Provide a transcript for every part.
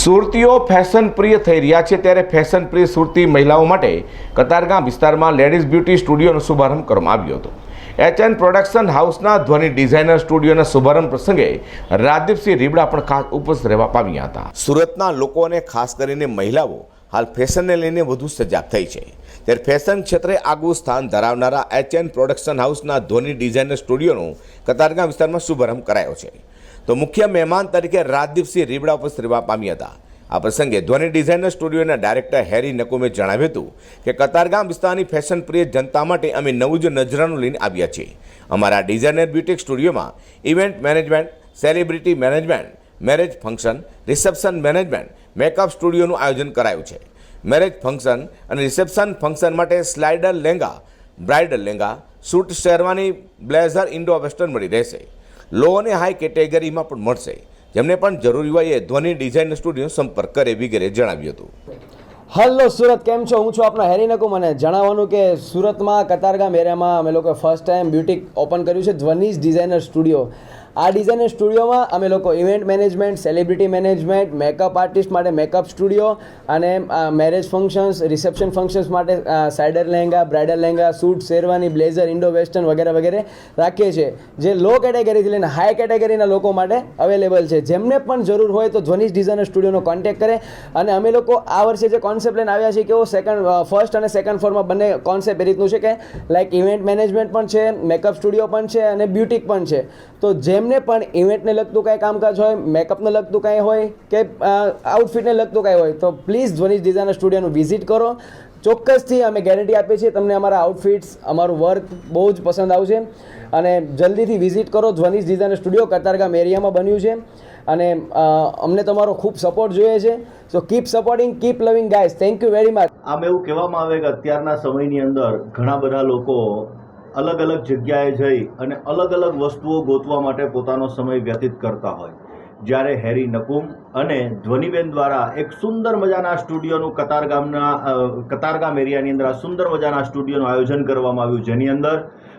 સુરતીઓ fashion પ્રિય થઈ રહ્યા છે ત્યારે ફેશન પ્રિય સુરતી મહિલાઓ માટે કતારગામ વિસ્તારમાં લેડીઝ બ્યુટી સ્ટુડિયોનો શુભારંભ કરવામાં આવ્યો હતો. એચ એન પ્રોડક્શન હાઉસના ધ્વનિ ડિઝાઇનર સ્ટુડિયોના શુભારંભ પ્રસંગે રાજદીપસિંહ રીબડા પણ ખાસ ઉપસ્થિત રહેવા પામ્યા હતા. સુરતના લોકોને ખાસ કરીને મહિલાઓ હાલ ફેશનને લઈને વધુ સજાગ થઈ છે. ત્યારે ફેશન ક્ષેત્રે આગવું સ્થાન ધરાવનારા એચ એન પ્રોડક્શન હાઉસના ધ્વનિ ડિઝાઇનર સ્ટુડિયોનો કતારગામ વિસ્તારમાં શુભારંભ કરાયો છે. તો મુખ્ય મહેમાન તરીકે રાજદીપસિંહ રીબડા ઉપસ્થિત રહેવા પામ્યા હતા. આ પ્રસંગે ધ્વનિ ડિઝાઇનર સ્ટુડિયોના ડાયરેક્ટર હેરી નકુમે જણાવ્યું હતું કે કતારગામ વિસ્તારની ફેશન પ્રિય જનતા માટે અમે નવું જ નજરાનું લઈને આવ્યા છીએ. અમારા ડિઝાઇનર બ્યુટિક સ્ટુડિયોમાં event management celebrity management marriage function reception management makeup સ્ટુડિયોનું આયોજન કરાયું છે. મેરેજ ફંક્શન અને રિસેપ્શન ફંક્શન માટે slider lehenga bridal lehenga suit sherwani blazer Indo western મળી રહેશે. લો હાઈ કેટેગરીમાં પણ મળશે. જેમને પણ જરૂરી હોય એ ધ્વનિ ડિઝાઇન સ્ટુડિયો સંપર્ક કરે વગેરે જણાવ્યું હતું. હલો સુરત, કેમ છો? હું છું આપનો હેરી નકુ મને જણાવવાનું કે સુરતમાં કતારગામ એરિયામાં અમે લોકો ફર્સ્ટ ટાઈમ બ્યુટિક ઓપન કર્યું છે ધ્વનિસ ડિઝાઇનર સ્ટુડિયો આ ડિઝાઇન સ્ટુડિયોમાં અમે લોકો event management celebrity management makeup artist માટે મેકઅપ સ્ટુડિયો અને મેરેજ ફંક્શન્સ રિસેપ્શન ફંક્શન્સ માટે cider lehenga bridal lehenga suit sherwani blazer Indo western વગેરે વગેરે રાખીએ છીએ. જે લો કેટેગરીથી લઈને હાઈ કેટેગરીના લોકો માટે અવેલેબલ છે. જેમને પણ જરૂર હોય તો ધ્વનિશ ડિઝાઇનર સ્ટુડિયોનો કોન્ટેક્ટ કરે. અને અમે લોકો આ વર્ષે જે કોન્સેપ્ટ લઈને આવ્યા છીએ કે સેકન્ડ ફર્સ્ટ અને સેકન્ડ ફ્લોરમાં બંને કોન્સેપ્ટ એ રીતનું છે કે લાઇક ઇવેન્ટ મેનેજમેન્ટ પણ છે મેકઅપ સ્ટુડિયો પણ છે અને બ્યુટિક પણ છે. તો જેમને પણ ઇવેન્ટને લગતું કાંઈ કામકાજ હોય મેકઅપને લગતું કાંઈ હોય કે આઉટફિટને લગતું કાંઈ હોય, તો પ્લીઝ ધ્વનિશ ડિઝાઇનર સ્ટુડિયોનું વિઝિટ કરો. ચોક્કસથી અમે ગેરંટી આપીએ છીએ તમને અમારા આઉટફિટ્સ અમારું વર્ક બહુ જ પસંદ આવશે. અને જલ્દીથી વિઝિટ કરો ધ્વનિશ ડિઝાઇનર સ્ટુડિયો કતારગામ એરિયામાં બન્યું છે. અને અમને તમારો ખૂબ સપોર્ટ જોઈએ છે. So keep supporting keep loving guys thank you very much આમ એવું કહેવામાં આવે કે અત્યારના સમયની અંદર ઘણા બધા લોકો અલગ અલગ જગ્યાએ જઈ અને અલગ અલગ વસ્તુઓ ગોતવા માટે પોતાનો સમય વ્યતીત કરતા હોય. જ્યારે હેરી નકુમ અને ધ્વનિબેન દ્વારા એક સુંદર મજાના સ્ટુડિયોનું કતારગામના કતારગામ એરિયાની અંદર આ સુંદર મજાના સ્ટુડિયોનું આયોજન કરવામાં આવ્યું, જેની અંદર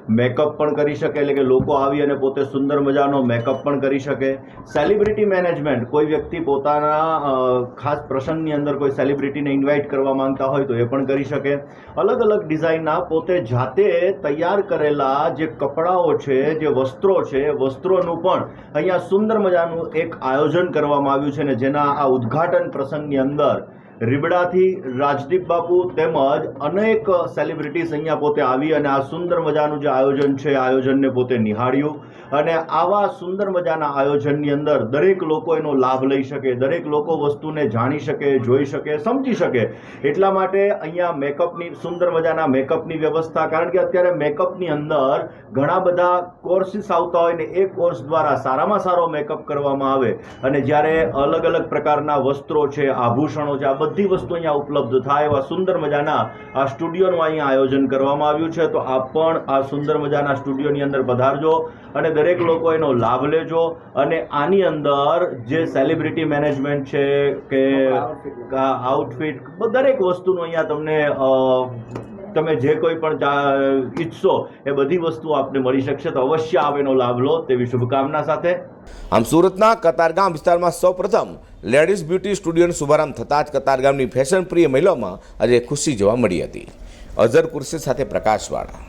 મેકઅપ પણ કરી શકે, એટલે કે લોકો આવી અને પોતે સુંદર મજાનો મેકઅપ પણ કરી શકે. સેલિબ્રિટી મેનેજમેન્ટ કોઈ વ્યક્તિ પોતાના ખાસ પ્રસંગની અંદર કોઈ સેલિબ્રિટીને ઇન્વાઇટ કરવા માંગતા હોય તો એ પણ કરી શકે. અલગ અલગ ડિઝાઇનના પોતે જાતે તૈયાર કરેલા જે કપડાઓ છે, જે વસ્ત્રો છે વસ્ત્રોનું પણ અહીંયા સુંદર મજાનું એક આયોજન કરવામાં આવ્યું છે ને જેના આ ઉદ્ઘાટન પ્રસંગની અંદર રીબડાથી રાજદીપ બાપુ તેમજ અનેક સેલિબ્રિટીઝ અહીંયા પોતે આવી અને આ સુંદર મજાનું જે આયોજન છે આયોજનને પોતે નિહાળ્યું. અને આવા સુંદર મજાના આયોજનની અંદર દરેક લોકો એનો લાભ લઈ શકે, દરેક લોકો વસ્તુને જાણી શકે, જોઈ શકે, સમજી શકે. એટલા માટે અહીંયા મેકઅપની સુંદર મજાના મેકઅપની વ્યવસ્થા, કારણ કે અત્યારે મેકઅપની અંદર ઘણા બધા કોર્સિસ આવતા હોય ને એ કોર્સ દ્વારા સારામાં સારો મેકઅપ કરવામાં આવે. અને જ્યારે અલગ અલગ પ્રકારના વસ્ત્રો છે, આભૂષણો છે, આ બધી વસ્તુ અહીંયા ઉપલબ્ધ થાય એવા સુંદર મજાના આ સ્ટુડિયોનું અહીંયા આયોજન કરવામાં આવ્યું છે. તો આપ પણ આ સુંદર મજાના સ્ટુડિયોની અંદર પધારજો અને દરેક લોકો એનો લાભ લેજો અને આની અંદર જે સેલિબ્રિટી મેનેજમેન્ટ છે કે આઉટફિટ દરેક વસ્તુનું અહીંયા તમને તમે જે કોઈ પણ ઈચ્છશો, એ બધી વસ્તુ આપને મળી શકશે. તો અવશ્ય આપ એનો લાભ લો તેવી શુભકામના સાથે. આમ સુરતના કતારગામ વિસ્તારમાં સૌપ્રથમ લેડીઝ બ્યુટી સ્ટુડિયોનો શુભારંભ થતાં જ કતારગામની ફેશન પ્રિય મહિલાઓમાં આજે ખુશી જોવા મળી હતી. અઝર કુર્સી સાથે પ્રકાશવાળા